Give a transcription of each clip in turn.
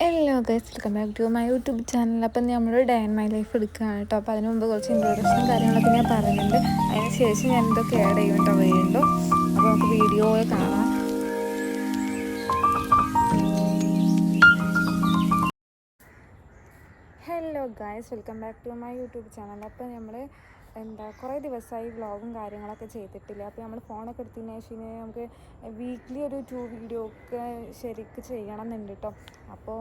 Hello guys welcome back to my YouTube channel അപ്പം നമ്മൾ day and my life എടുക്കുകയാണ് കേട്ടോ. അപ്പോൾ അതിന് മുമ്പ് കുറച്ച് ഇൻട്രോഡക്ഷനും കാര്യങ്ങളൊക്കെ ഞാൻ പറഞ്ഞിട്ടുണ്ട് അതിന് ശേഷം ഞാൻ ഇതൊക്കെ ആഡ് ചെയ്യും കേട്ടോ അപ്പോൾ നമുക്ക് വീഡിയോ കാണാം. Hello guys welcome back to my YouTube channel അപ്പോൾ നമ്മൾ എന്താ കുറേ ദിവസമായി വ്ളോഗും കാര്യങ്ങളൊക്കെ ചെയ്തിട്ടില്ല. അപ്പോൾ നമ്മൾ ഫോണൊക്കെ എടുത്തതിന് ശേഷം നമുക്ക് വീക്ക്ലി ഒരു ടു വീഡിയോ ഒക്കെ ശരിക്ക് ചെയ്യണം എന്നുണ്ട് കേട്ടോ അപ്പോൾ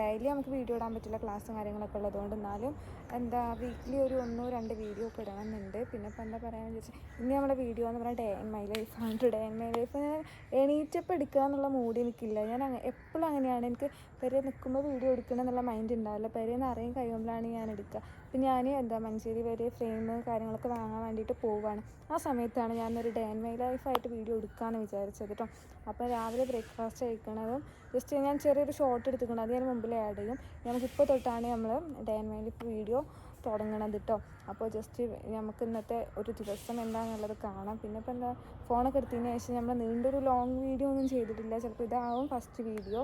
ഡെയിലി നമുക്ക് വീഡിയോ ഇടാൻ പറ്റില്ല ക്ലാസ്സും കാര്യങ്ങളൊക്കെ ഉള്ളതുകൊണ്ട്. എന്നാലും എന്താ വീക്ക്ലി ഒരു ഒന്നോ രണ്ട് വീഡിയോ ഒക്കെ ഇടണം എന്നുണ്ട് പിന്നെ ഇപ്പോൾ എന്താ പറയുകയെന്ന് വെച്ചാൽ ഇനി നമ്മുടെ വീഡിയോ എന്ന് പറഞ്ഞാൽ ഡേ മൈ ലൈഫ് ആണ് ഡേ ഇൻ മൈ ലൈഫ്. ഞാൻ എണീറ്റപ്പോൾ എടുക്കുക എന്നുള്ള മൂഡ് എനിക്കില്ല ഞാൻ എപ്പോഴും അങ്ങനെയാണ്. എനിക്ക് പെരെ നിൽക്കുമ്പോൾ വീഡിയോ എടുക്കണം എന്നുള്ള മൈൻഡ് ഉണ്ടാവില്ല പെരേന്ന് അറിയാൻ കഴിയുമ്പോഴാണ് ഞാൻ എടുക്കുക അപ്പം ഞാൻ എന്താ മഞ്ചേരി വരെ ഫ്രെയിം കാര്യങ്ങളൊക്കെ വാങ്ങാൻ വേണ്ടിയിട്ട് പോവുകയാണ് ആ സമയത്താണ് ഞാനൊരു ഡേ മൈ ലൈഫായിട്ട് വീഡിയോ എടുക്കാമെന്ന് വിചാരിച്ചത് കേട്ടോ. അപ്പോൾ രാവിലെ ബ്രേക്ക്ഫാസ്റ്റ് കഴിക്കണതും ജസ്റ്റ് ഞാൻ ചെറിയൊരു ഷോർട്ട് എടുത്തിട്ടുണ്ട് അത് ഞാൻ മുമ്പിൽ ആഡ് ചെയ്യും. നമുക്കിപ്പോൾ തൊട്ടാണ് നമ്മൾ ഡേ മൈ ലൈഫ് വീഡിയോ തുടങ്ങണത് കേട്ടോ. അപ്പോൾ ജസ്റ്റ് നമുക്ക് ഇന്നത്തെ ഒരു ദിവസം എന്താണെന്നുള്ളത് കാണാം. പിന്നെ ഇപ്പോൾ എന്താ ഫോണൊക്കെ എടുത്തതിന് ശേഷം നമ്മൾ നീണ്ടൊരു ലോങ് വീഡിയോ ഒന്നും ചെയ്തിട്ടില്ല. ചിലപ്പോൾ ഇതാവും ഫസ്റ്റ് വീഡിയോ.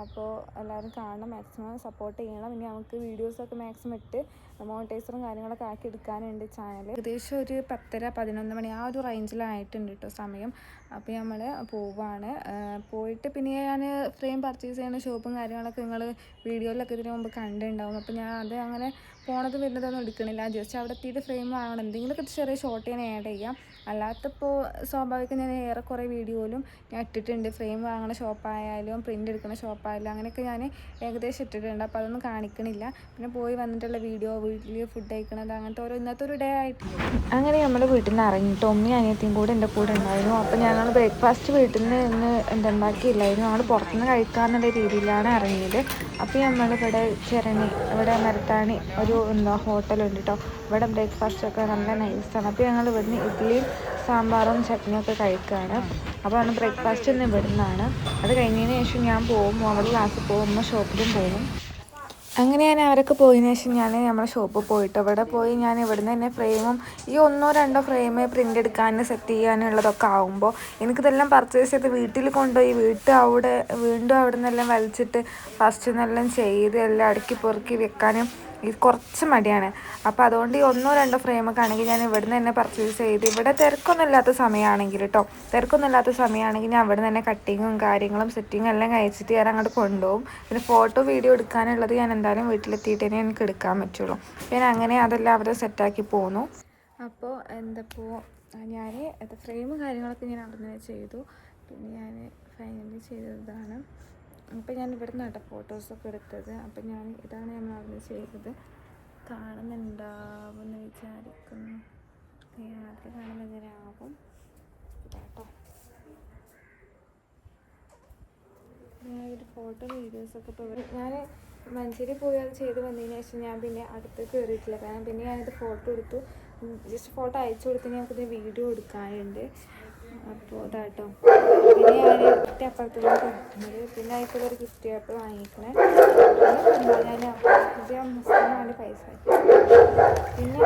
അപ്പോൾ എല്ലാവരും കാണണം മാക്സിമം സപ്പോർട്ട് ചെയ്യണം. ഇനി നമുക്ക് വീഡിയോസൊക്കെ മാക്സിമം ഇട്ട് മോണിറ്റൈസറും കാര്യങ്ങളൊക്കെ ആക്കി എടുക്കാനുണ്ട് ചാനൽ ഏകദേശം ഒരു പത്തര പതിനൊന്ന് മണി ആ ഒരു റേഞ്ചിലായിട്ടുണ്ട് കേട്ടോ സമയം. അപ്പോൾ നമ്മൾ പോവാണ്. പോയിട്ട് പിന്നെ ഞാൻ ഫ്രെയിം പർച്ചേസ് ചെയ്യുന്ന ഷോപ്പും കാര്യങ്ങളൊക്കെ നിങ്ങൾ വീഡിയോയിലൊക്കെ ഇതിന് മുമ്പ് കണ്ടിട്ടുണ്ടാവും. അപ്പോൾ ഞാൻ അത് അങ്ങനെ പോണത് വരുന്നതൊന്നും എടുക്കണില്ല. ജസ്റ്റ് അവിടെ എത്തിയിട്ട് ഫ്രെയിം വാങ്ങണം. എന്തെങ്കിലുമൊക്കെ ചെറിയ ഷോർട്ട് ഞാൻ ആഡ് ചെയ്യാം. അല്ലാത്തപ്പോൾ സ്വാഭാവികം ഞാൻ ഏറെക്കുറെ വീഡിയോയിലും ഞാൻ ഇട്ടിട്ടുണ്ട്. ഫ്രെയിം വാങ്ങണ ഷോപ്പായാലും പ്രിന്റ് എടുക്കുന്ന ഷോപ്പായാലും അങ്ങനെയൊക്കെ ഞാൻ ഏകദേശം ഇട്ടിട്ടുണ്ട്. അപ്പോൾ അതൊന്നും കാണിക്കണില്ല. പിന്നെ പോയി വന്നിട്ടുള്ള വീഡിയോ വീട്ടിൽ ഫുഡ് കഴിക്കണത് അങ്ങനത്തെ ഓരോ ഇന്നത്തെ ഒരു ഡേ ആയിട്ട് അങ്ങനെ നമ്മുടെ വീട്ടിൽ നിന്ന് ഇറങ്ങിയിട്ട് ഉമ്മയും അനിയത്തിയും കൂടെ എന്റെ കൂടെ ഉണ്ടായിരുന്നു. അപ്പോൾ ഞങ്ങൾ ബ്രേക്ക്ഫാസ്റ്റ് വീട്ടിൽ നിന്ന് ഇന്ന് ഉണ്ടാക്കിയില്ലായിരുന്നു. ഞങ്ങൾ പുറത്തുനിന്ന് കഴിക്കാന്നുള്ള രീതിയിലാണ് ഇറങ്ങിയത്. അപ്പോൾ നമ്മളിവിടെ ചിരണി ഇവിടെ മരത്താണി ഒരു എന്താ ഹോട്ടലുണ്ട് കേട്ടോ ഇവിടെ ബ്രേക്ക്ഫാസ്റ്റ് ഒക്കെ നല്ല നൈസാണ് അപ്പോൾ ഞങ്ങൾ ഇവിടുന്ന് ഇഡ്ഡലിയും സാമ്പാറും ചട്നിയും ഒക്കെ കഴിക്കുകയാണ് അപ്പോൾ ആണ് ബ്രേക്ക്ഫാസ്റ്റ് ഇന്ന് ഇവിടുന്നാണ്. അത് കഴിഞ്ഞതിന് ശേഷം ഞാൻ പോകും. അവൾ ക്ലാസ്സിൽ പോകുമ്പോൾ ഷോപ്പിലും പോകും. അങ്ങനെ ഞാൻ അവരൊക്കെ പോയതിനു ശേഷം ഞാൻ നമ്മുടെ ഷോപ്പിൽ പോയിട്ട് അവിടെ പോയി ഞാൻ ഇവിടുന്ന് തന്നെ ഫ്രെയിമും ഈ ഒന്നോ രണ്ടോ ഫ്രെയിം പ്രിന്റ് എടുക്കാൻ സെറ്റ് ചെയ്യാനുള്ളതൊക്കെ ആകുമ്പോൾ എനിക്കിതെല്ലാം പർച്ചേസ് ചെയ്ത് വീട്ടിൽ കൊണ്ടുപോയി വീട്ടിൽ അവിടെ വീണ്ടും അവിടെ നിന്നെല്ലാം വലിച്ചിട്ട് ഫസ്റ്റ് നിന്നെല്ലാം ചെയ്ത് എല്ലാം അടുക്കി പൊറുക്കി വെക്കാനും ഇത് കുറച്ച് മടിയാണ്. അപ്പോൾ അതുകൊണ്ട് ഈ ഒന്നോ രണ്ടോ ഫ്രെയിമൊക്കെ ആണെങ്കിൽ ഞാൻ ഇവിടുന്ന് തന്നെ പർച്ചേസ് ചെയ്ത് ഇവിടെ തിരക്കൊന്നും ഇല്ലാത്ത സമയമാണെങ്കിൽ കേട്ടോ തിരക്കൊന്നും ഇല്ലാത്ത സമയമാണെങ്കിൽ ഞാൻ ഇവിടെ തന്നെ കട്ടിങ്ങും കാര്യങ്ങളും സെറ്റിങ്ങും എല്ലാം കഴിച്ചിട്ട് ഞാൻ അങ്ങോട്ട് കൊണ്ടുപോകും. പിന്നെ ഫോട്ടോ വീഡിയോ എടുക്കാനുള്ളത് ഞാൻ എന്തായാലും വീട്ടിലെത്തിയിട്ട് തന്നെ എനിക്ക് എടുക്കാൻ പറ്റുള്ളൂ. പിന്നെ അങ്ങനെ അതെല്ലാം അവിടെ സെറ്റാക്കി പോന്നു. അപ്പോൾ എന്തപ്പോൾ ഞാൻ ഫ്രെയിമും കാര്യങ്ങളൊക്കെ ഞാൻ അവിടെ ചെയ്തു. പിന്നെ ഞാൻ ഫൈനലി ചെയ്തതാണ്. അപ്പോൾ ഞാൻ ഇവിടെ നിന്നാണ് ഫോട്ടോസൊക്കെ എടുത്തത്. അപ്പം ഞാൻ ഇതാണ് ഞാൻ അവിടെ ചെയ്തത്. കാണുന്നുണ്ടാവുമെന്ന് വിചാരിക്കുന്നു. രാത്രി കാണുന്നതിനാവും കേട്ടോ. ഞാനൊരു ഫോട്ടോ വീഡിയോസൊക്കെ ഇപ്പോൾ ഞാൻ മഞ്ചേരി പോയി അത് ചെയ്ത് വന്നതിന് ശേഷം ഞാൻ പിന്നെ അടുത്ത് കയറിയിട്ടില്ല കാരണം പിന്നെ ഞാനിത് ഫോട്ടോ എടുത്തു. ജസ്റ്റ് ഫോട്ടോ അയച്ചു കൊടുത്തിന് ഞങ്ങൾക്കിത് വീഡിയോ എടുക്കാനുണ്ട്. അപ്പോൾ ഇതാട്ടോ. പിന്നെ ഞാൻ ഗിഫ്റ്റ് അപ്പുറത്തേക്ക് കൊടുക്കുന്നത് പിന്നെ അതിപ്പോൾ ഒരു ഗിഫ്റ്റ് പേപ്പർ വാങ്ങിക്കണേ ഞാൻ മുസ്ലിമാണ് പൈസ. പിന്നെ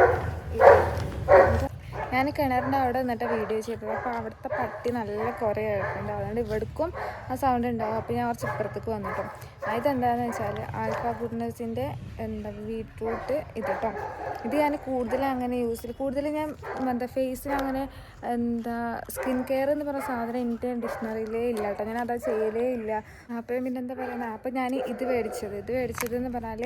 ഞാൻ കിണറിന്റെ അവിടെ നിന്നിട്ട് വീഡിയോ ചെയ്തത് അപ്പോൾ അവിടുത്തെ പട്ടി നല്ല കുറേ കേൾക്കുന്നുണ്ട് അതുകൊണ്ട് ഇവിടേക്കും ആ സൗണ്ട് ഉണ്ടാവും. അപ്പോൾ ഞാൻ കുറച്ച് ഇപ്പുറത്തേക്ക് വന്നിട്ടോ. ഇതെന്താണെന്ന് വെച്ചാൽ ആൽഫ ഗുഡ്നസിന്റെ എന്താ ബീട്രൂട്ട് ഇത് കേട്ടോ ഇത് ഞാൻ കൂടുതൽ അങ്ങനെ യൂസ് ചെയ്യും കൂടുതൽ ഞാൻ എന്താ ഫേസിന് അങ്ങനെ എന്താ സ്കിൻ കെയർ എന്ന് പറഞ്ഞ സാധനം എന്റെ ഡിക്ഷണറിയിലേ ഇല്ല കേട്ടോ ഞാൻ അതാ ചെയ്യലേ ഇല്ല. അപ്പോൾ പിന്നെ എന്താ പറയുന്നത് അപ്പം ഞാൻ ഇത് മേടിച്ചത് ഇത് മേടിച്ചത് എന്ന് പറഞ്ഞാൽ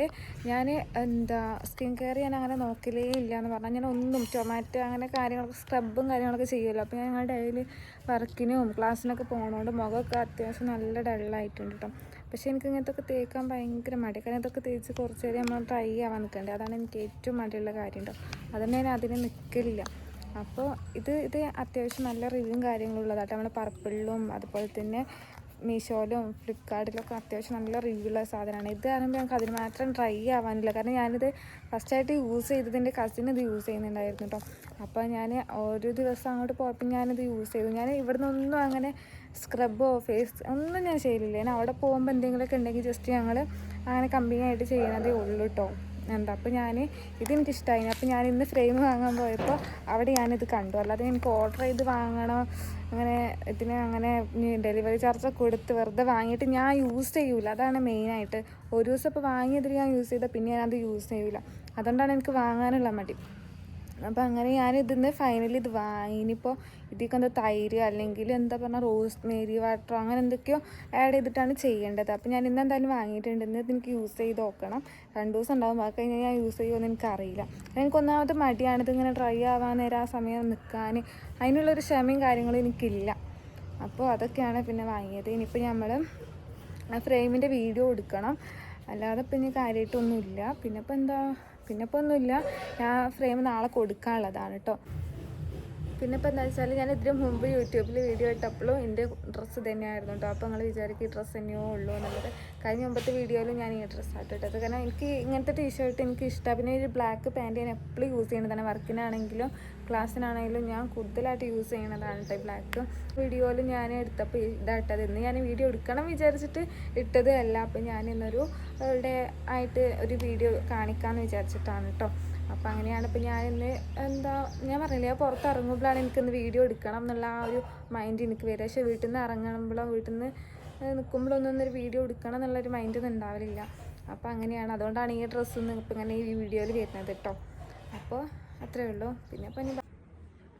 ഞാൻ എന്താ സ്കിൻ കെയർ ഞാൻ അങ്ങനെ നോക്കലേ ഇല്ല എന്ന് പറഞ്ഞാൽ ഞാൻ ഒന്നും ടൊമാറ്റോ അങ്ങനെ കാര്യങ്ങളൊക്കെ സ്ക്രബും കാര്യങ്ങളൊക്കെ ചെയ്യുമല്ലോ അപ്പോൾ ഞങ്ങൾ ഡെയിലി വർക്കിനും ക്ലാസ്സിനൊക്കെ പോകുന്നതുകൊണ്ട് മുഖമൊക്കെ അത്യാവശ്യം നല്ല ഡള്ളായിട്ടുണ്ട് കേട്ടോ പക്ഷേ എനിക്ക് ഇങ്ങനത്തൊക്കെ തേക്കാൻ ഭയങ്കര മടി. കാരണം ഇതൊക്കെ തേച്ച് കുറച്ച് നേരം നമ്മൾ ട്രൈ ആവാൻ നിൽക്കണ്ടേ? അതാണ് എനിക്ക് ഏറ്റവും മടിയുള്ള കാര്യം കേട്ടോ അതുകൊണ്ട് ഞാൻ അതിന് നിൽക്കലില്ല അപ്പോൾ ഇത് ഇത് അത്യാവശ്യം നല്ല റിവ്യൂവും കാര്യങ്ങളും ഉള്ളതാട്ടോ. നമ്മുടെ പർപ്പിളിലും അതുപോലെ തന്നെ മീഷോയിലും ഫ്ലിപ്കാർട്ടിലൊക്കെ അത്യാവശ്യം നല്ല റിവ്യൂ ഉള്ള സാധനമാണ്. ഇത് കാരണം ഞങ്ങൾക്ക് അതിന് മാത്രം ട്രൈ ആവാനില്ല. കാരണം ഞാനിത് ഫസ്റ്റായിട്ട് യൂസ് ചെയ്തതിന്റെ കസിൻ ഇത് യൂസ് ചെയ്യുന്നുണ്ടായിരുന്നു കേട്ടോ അപ്പോൾ ഞാൻ ഓരോ ദിവസം അങ്ങോട്ട് പോയപ്പോൾ ഞാനിത് യൂസ് ചെയ്തു. ഞാൻ ഇവിടെ നിന്നൊന്നും അങ്ങനെ സ്ക്രബോ ഫേസ് ഒന്നും ഞാൻ ചെയ്യലില്ല. ഞാൻ അവിടെ പോകുമ്പോൾ എന്തെങ്കിലുമൊക്കെ ഉണ്ടെങ്കിൽ ജസ്റ്റ് ഞങ്ങൾ അങ്ങനെ കമ്പനി ആയിട്ട് ചെയ്യുന്നതേ ഉള്ളൂ കേട്ടോ എന്താ അപ്പോൾ ഞാൻ ഇതെനിക്ക് ഇഷ്ടമായി അപ്പോൾ ഞാൻ ഇന്ന് ഫ്രെയിം വാങ്ങാൻ പോയപ്പോൾ അവിടെ ഞാനിത് കണ്ടു. അല്ലാതെ എനിക്ക് ഓർഡർ ചെയ്ത് വാങ്ങണോ അങ്ങനെ ഇതിന് അങ്ങനെ ഡെലിവറി ചാർജ് കൊടുത്ത് വെറുതെ വാങ്ങിയിട്ട് ഞാൻ യൂസ് ചെയ്യൂല. അതാണ് മെയിനായിട്ട് ഒരു ദിവസം ഇപ്പോൾ വാങ്ങിയതിൽ ഞാൻ യൂസ് ചെയ്താൽ പിന്നെ ഞാനത് യൂസ് ചെയ്യൂല. അതുകൊണ്ടാണ് എനിക്ക് വാങ്ങാനുള്ള മടി. അപ്പോൾ അങ്ങനെ ഞാൻ ഇതിന്ന് ഫൈനലി ഇത് വാങ്ങി ഇനിയിപ്പോൾ ഇതിലേക്ക് എന്താ തൈര് അല്ലെങ്കിൽ എന്താ പറഞ്ഞാൽ റോസ് മേരി വാട്ടറോ അങ്ങനെ എന്തൊക്കെയോ ആഡ് ചെയ്തിട്ടാണ് ചെയ്യേണ്ടത്. അപ്പോൾ ഞാൻ ഇന്ന് എന്തായാലും വാങ്ങിയിട്ടുണ്ട്. ഇന്ന് എനിക്ക് യൂസ് ചെയ്ത് നോക്കണം. രണ്ട് ദിവസം ഉണ്ടാവും. ബാക്കി കഴിഞ്ഞാൽ ഞാൻ യൂസ് ചെയ്യുമെന്ന് എനിക്കറിയില്ല. എനിക്ക് ഒന്നാമത് മടിയാണ് ഇങ്ങനെ ഡ്രൈ ആവാൻ നേരം ആ സമയം നിൽക്കാൻ അതിനുള്ളൊരു ക്ഷമയും കാര്യങ്ങളും എനിക്കില്ല. അപ്പോൾ അതൊക്കെയാണ് പിന്നെ വാങ്ങിയത്. ഇനിയിപ്പോൾ നമ്മൾ ഫ്രെയിമിന്റെ വീഡിയോ എടുക്കണം. അല്ലാതെ പിന്നെ കാര്യമായിട്ടൊന്നുമില്ല പിന്നെ ഇപ്പോൾ എന്താ പിന്നെ ഇപ്പോൾ ഒന്നുമില്ല. ഞാൻ ഫ്രെയിം നാളെ കൊടുക്കാനുള്ളതാണ് കേട്ടോ പിന്നെ ഇപ്പോൾ എന്താ വെച്ചാൽ ഞാൻ ഇതിന് മുമ്പ് യൂട്യൂബിൽ വീഡിയോ ഇട്ടപ്പോഴും എന്റെ ഡ്രസ്സ് തന്നെയായിരുന്നു കേട്ടോ അപ്പോൾ നിങ്ങൾ വിചാരിക്കും ഈ ഡ്രസ്സ് തന്നെയോ ഉള്ളൂ എന്നുള്ളത്. കഴിഞ്ഞ മുമ്പത്തെ വീഡിയോയിലും ഞാൻ ഈ ഡ്രസ്സ് ഇട്ടത്. കാരണം എനിക്ക് ഇങ്ങനത്തെ ടീഷർട്ട് എനിക്ക് ഇഷ്ടമാണ് പിന്നെ ഒരു ബ്ലാക്ക് പാന്റ് ഞാൻ എപ്പോഴും യൂസ് ചെയ്യുന്നതാണ് വർക്കിനാണെങ്കിലും ക്ലാസ്സിനാണെങ്കിലും ഞാൻ കൂടുതലായിട്ട് യൂസ് ചെയ്യണതാണ് കേട്ടോ ബ്ലാക്ക്. വീഡിയോയിൽ ഞാൻ എടുത്തപ്പോൾ ഇതായിട്ടത് ഇന്ന് ഞാൻ വീഡിയോ എടുക്കണം വിചാരിച്ചിട്ട് ഇട്ടത് അല്ല. അപ്പോൾ ഞാൻ ഇന്നൊരു ഡേ ആയിട്ട് ഒരു വീഡിയോ കാണിക്കാമെന്ന് വിചാരിച്ചിട്ടാണ് കേട്ടോ അപ്പോൾ അങ്ങനെയാണ്. ഇപ്പോൾ ഞാൻ ഇന്ന് എന്താ ഞാൻ പറഞ്ഞില്ലേ ഞാൻ പുറത്ത് ഇറങ്ങുമ്പോഴാണ് എനിക്കിന്ന് വീഡിയോ എടുക്കണം എന്നുള്ള ആ ഒരു മൈൻഡ് എനിക്ക് വരിക. പക്ഷേ വീട്ടിൽ നിന്ന് ഇറങ്ങുമ്പോഴോ വീട്ടിൽ നിന്ന് നിൽക്കുമ്പോഴൊന്നും ഒരു വീഡിയോ എടുക്കണം എന്നുള്ളൊരു മൈൻഡ് ഒന്നും ഉണ്ടാവില്ല അപ്പോൾ അങ്ങനെയാണ്. അതുകൊണ്ടാണ് ഈ ഡ്രസ്സ് ഇപ്പം ഇങ്ങനെ ഈ വീഡിയോയിൽ വരുന്നത് കേട്ടോ. അപ്പോൾ അത്രേ ഉള്ളൂ. പിന്നെ ഇനി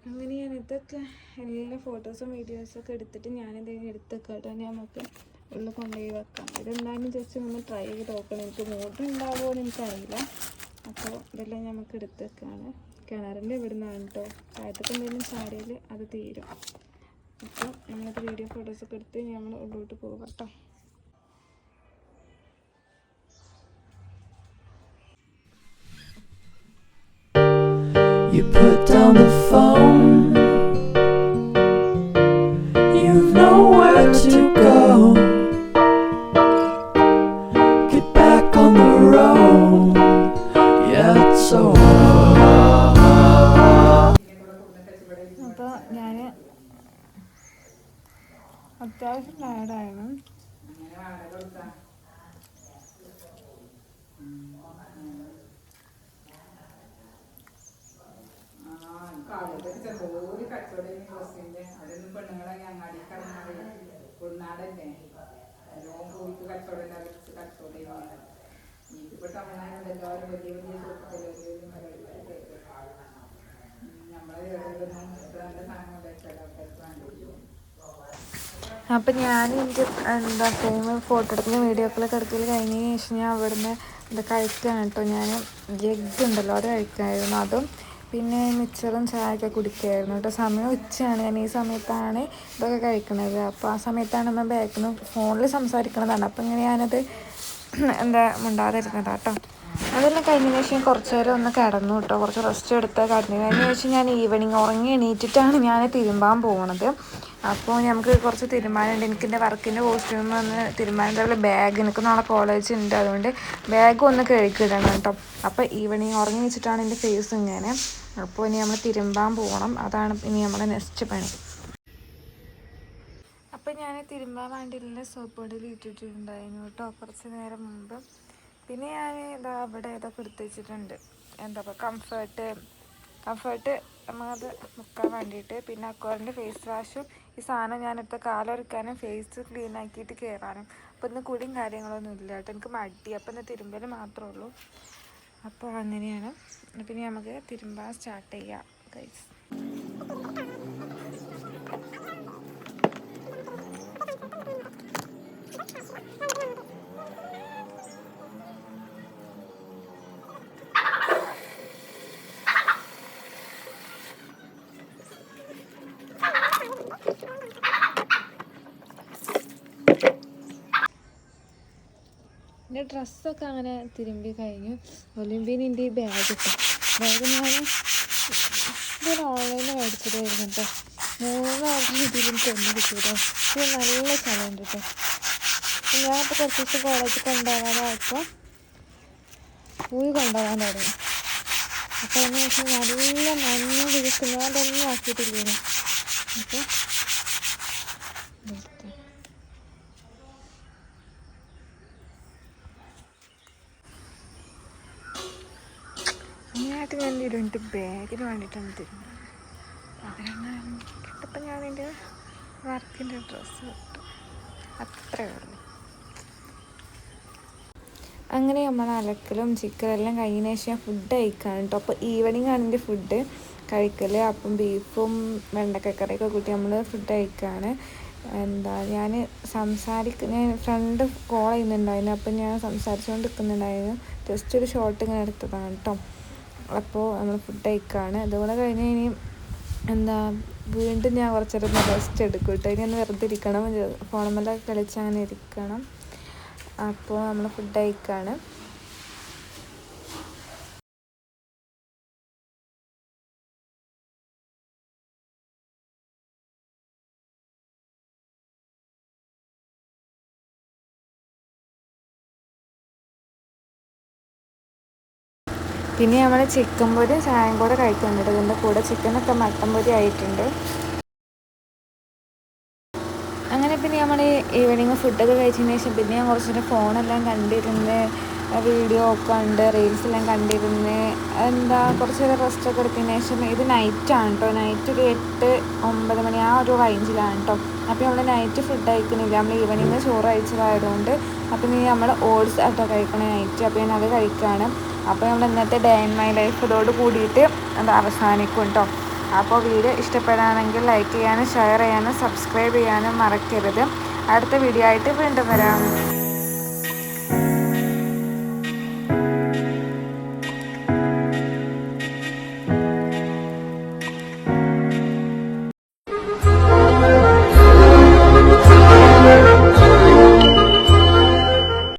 അങ്ങനെ ഞാൻ ഇതൊക്കെ എല്ലാ ഫോട്ടോസും വീഡിയോസും ഒക്കെ എടുത്തിട്ട് ഞാൻ എന്തെങ്കിലും എടുത്തൊക്കെ കേട്ടോ നമുക്ക് ഉള്ളിൽ കൊണ്ടുപോയി വെക്കാം. ഇതെന്തായാലും ജസ്റ്റ് ഒന്ന് ട്രൈ ചെയ്ത് നോക്കണം. എനിക്ക് മൂഡ് ഉണ്ടാവുമോ എന്ന് എനിക്കറിയില്ല. ഇതെല്ലാം നമുക്ക് എടുത്ത് വെക്കാണ് കിണറിന്റെ ഇവിടെ നിന്നാണ് കേട്ടോ താഴത്തൊക്കെ എന്തെങ്കിലും ചാടിയിൽ അത് തീരും അപ്പോൾ നമ്മളത് വീഡിയോ ഫോട്ടോസൊക്കെ എടുത്ത് നമ്മൾ ഉള്ളോട്ട് പോകാം കേട്ടോ You put down the phone. You've nowhere to go. കച്ചവടം ഡ്രസ്സിന്റെ അതൊന്നും പെണ്ണുങ്ങളെ അങ്ങാടിക്ക് ഇറങ്ങാറില്ല ഉൾനാടല്ലേ? നല്ലോ പോയിട്ട് കച്ചവടം കച്ചവടം എനിക്കിപ്പോ തമിഴ്നാട് എല്ലാവരും വലിയ വലിയ വലിയ നമ്മളെ ഞാൻ എനിക്ക് എന്താ ഫ്രെയിം ഫോട്ടോ എടുക്കുന്ന വീഡിയോ ഒക്കെ എടുക്കൽ കഴിഞ്ഞതിന് ശേഷം ഞാൻ അവിടുന്ന് ഇത് കഴിക്കുകയാണ് കേട്ടോ ഞാൻ ജഗ് ഉണ്ടല്ലോ അത് കഴിക്കായിരുന്നു. അതും പിന്നെ മിച്ചറും ചായയൊക്കെ കുടിക്കുകയായിരുന്നു കേട്ടോ. സമയം ഉച്ചയാണ്. ഞാൻ ഈ സമയത്താണ് ഇതൊക്കെ കഴിക്കുന്നത്. അപ്പോൾ ആ സമയത്താണ് നമ്മൾ ബാക്കിൽ നിന്ന് ഫോണിൽ സംസാരിക്കുന്നതാണ് അപ്പം ഇങ്ങനെ ഞാനത് എന്താ മിണ്ടാതിരുന്നതാണ് കേട്ടോ. അതെല്ലാം കഴിഞ്ഞതിന് ശേഷം കുറച്ച് നേരം ഒന്ന് കിടന്നു കേട്ടോ. കുറച്ച് റെസ്റ്റ് എടുത്ത് കിടന്നു. കഴിഞ്ഞ ശേഷം ഞാൻ ഈവനിങ് ഉറങ്ങി എണീറ്റിട്ടാണ് ഞാൻ തിരുമ്പാൻ പോകുന്നത് അപ്പോൾ നമുക്ക് കുറച്ച് തീരുമാനമുണ്ട് എനിക്ക് എന്റെ വർക്കിന്റെ കോസ്റ്റ്യൂം ഒന്ന് തീരുമാനം അതേപോലെ ബാഗ് എനിക്ക് നാളെ കോളേജ് ഉണ്ട്. അതുകൊണ്ട് ബാഗ് ഒന്ന് കഴുകിയിടണം കേട്ടോ. അപ്പോൾ ഈവനിങ് ഉറങ്ങി വെച്ചിട്ടാണ് എന്റെ ഫേസ് ഇങ്ങനെ അപ്പോൾ ഇനി നമ്മൾ തിരുമ്പാൻ പോകണം. അതാണ് ഇനി നമ്മുടെ നെക്സ്റ്റ് പണി. അപ്പോൾ ഞാൻ തിരുമ്പാൻ വേണ്ടിയിട്ടുള്ള സോപ്പ് പൊടിയിൽ ഇട്ടിട്ടുണ്ടായിരുന്നു കേട്ടോ കുറച്ച് നേരം മുമ്പ്. പിന്നെ ഞാൻ ഇതാ അവിടെ ഇതൊക്കെ എടുത്ത് വെച്ചിട്ടുണ്ട്. എന്താ പറയുക കംഫേർട്ട് കംഫേർട്ട് നമുക്കത് മുക്കാൻ വേണ്ടിയിട്ട്. പിന്നെ അക്കോറിന്റെ ഫേസ് വാഷും ഈ സാധനം എടുത്ത കാലൊരുക്കാനും ഫേസ് ക്ലീൻ ആക്കിയിട്ട് കയറാനും അപ്പോൾ ഇന്ന് കുടിയും കാര്യങ്ങളൊന്നും ഇല്ല കേട്ടോ. എനിക്ക് മടി. അപ്പോൾ ഇന്ന് തിരുമ്പൽ മാത്രമേ ഉള്ളൂ. അപ്പോൾ അങ്ങനെയാണ്. പിന്നെ നമുക്ക് തിരുമ്പാൻ സ്റ്റാർട്ട് ചെയ്യാം ഗൈസ് എന്റെ ഡ്രസ്സൊക്കെ അങ്ങനെ തിരുമ്പി കഴിഞ്ഞു. ഒലിമ്പിയൻ എന്റെ ഈ ബാഗ് കിട്ടും ബാഗ് ഞാൻ ഇതൊരു ഓൺലൈനിൽ മേടിച്ചതായിരുന്നു കേട്ടോ മൂന്ന് രീതിയിലും തെന്ന് കിട്ടിയിട്ടോ. ഇത് നല്ല സ്ഥലമുണ്ട് കേട്ടോ ഞാനിപ്പോൾ കുറച്ച് ദിവസം കോളേജിൽ കൊണ്ടുപോകാനായപ്പോൾ പോയി കൊണ്ടുപോകാൻ തുടങ്ങി അപ്പോൾ എന്ന് വെച്ചാൽ നല്ല മഞ്ഞിരിക്കുന്നു അതൊന്നും ആക്കിയിട്ടില്ലേനു. അപ്പോൾ ഇരുപത് ബാഗിന് വേണ്ടിയിട്ടാണ് തരുന്നത്. അതിനാണ് കിട്ടപ്പോൾ ഞാൻ എന്റെ വർക്കിന്റെ ഡ്രസ്സ് ഇട്ടു. അത്രേ ഉള്ളൂ. അങ്ങനെ നമ്മൾ അലക്കലും ചിക്കനും എല്ലാം കഴിഞ്ഞ ശേഷം ഫുഡ് കഴിക്കാണ് കേട്ടോ. അപ്പോൾ ഈവനിങ് ആണ് എന്റെ ഫുഡ് കഴിക്കൽ അപ്പം ബീഫും വെണ്ടക്കക്കറിയൊക്കെ കൂട്ടി നമ്മൾ ഫുഡ് കഴിക്കുകയാണ് എന്താ ഞാൻ സംസാരിക്ക ഞാൻ ഫ്രണ്ട് കോൾ ചെയ്യുന്നുണ്ടായിരുന്നു. അപ്പം ഞാൻ സംസാരിച്ചുകൊണ്ട് നിൽക്കുന്നുണ്ടായിരുന്നു ജസ്റ്റ് ഒരു ഷോട്ട് ഇങ്ങനെ എടുത്തതാണ് കേട്ടോ. അപ്പോൾ നമ്മൾ ഫുഡ് കഴിക്കുകയാണ് അതുപോലെ കഴിഞ്ഞ് ഇനി എന്താ വീണ്ടും ഞാൻ കുറച്ചേരം റെസ്റ്റ് എടുക്കും കേട്ടോ. ഇനി ഒന്ന് വെറുതെ ഇരിക്കണം. ഫോണമെല്ലാം കളിച്ച് അങ്ങനെ ഇരിക്കണം. അപ്പോൾ നമ്മൾ ഫുഡ് കഴിക്കുകയാണ് പിന്നെ നമ്മൾ ചിക്കൻ പൊരി ചായം കൂടെ കഴിക്കുന്നുണ്ട് ഇതിന്റെ കൂടെ ചിക്കനൊക്കെ മട്ടൻ പൊരി ആയിട്ടുണ്ട്. അങ്ങനെ പിന്നെ നമ്മൾ ഈവനിങ് ഫുഡൊക്കെ കഴിച്ചതിന് ശേഷം പിന്നെ ഞാൻ കുറച്ച് ഫോണെല്ലാം കണ്ടിരുന്ന് വീഡിയോ ഒക്കെ ഉണ്ട് റീൽസ് എല്ലാം കണ്ടിരുന്ന് എന്താ കുറച്ച് റെസ്റ്റ് ഒക്കെ എടുത്തതിന് ശേഷം ഇത് നൈറ്റാണ് കേട്ടോ നൈറ്റ് ഒരു എട്ട് ഒമ്പത് മണി ആ ഒരു റേഞ്ചിലാണ് കേട്ടോ അപ്പോൾ നമ്മൾ നൈറ്റ് ഫുഡ് കഴിക്കുന്നില്ല. നമ്മൾ ഈവനിങ് ചോറ് കഴിച്ചതായതുകൊണ്ട് അപ്പം ഇനി നമ്മൾ ഓട്സ് ആട്ടോ കഴിക്കണേ നൈറ്റ് അപ്പോൾ ഞാൻ അത് കഴിക്കുകയാണ് അപ്പോൾ നമ്മൾ ഇന്നത്തെ ഡേ ഇൻ മൈ ലൈഫ് ഇതോട് കൂടിയിട്ട് അത് അവസാനിക്കും കേട്ടോ അപ്പോൾ വീഡിയോ ഇഷ്ടപ്പെടുകയാണെങ്കിൽ ലൈക്ക് ചെയ്യാനും ഷെയർ ചെയ്യാനും സബ്സ്ക്രൈബ് ചെയ്യാനും മറക്കരുത്. അടുത്ത വീഡിയോ ആയിട്ട് വീണ്ടും വരാം.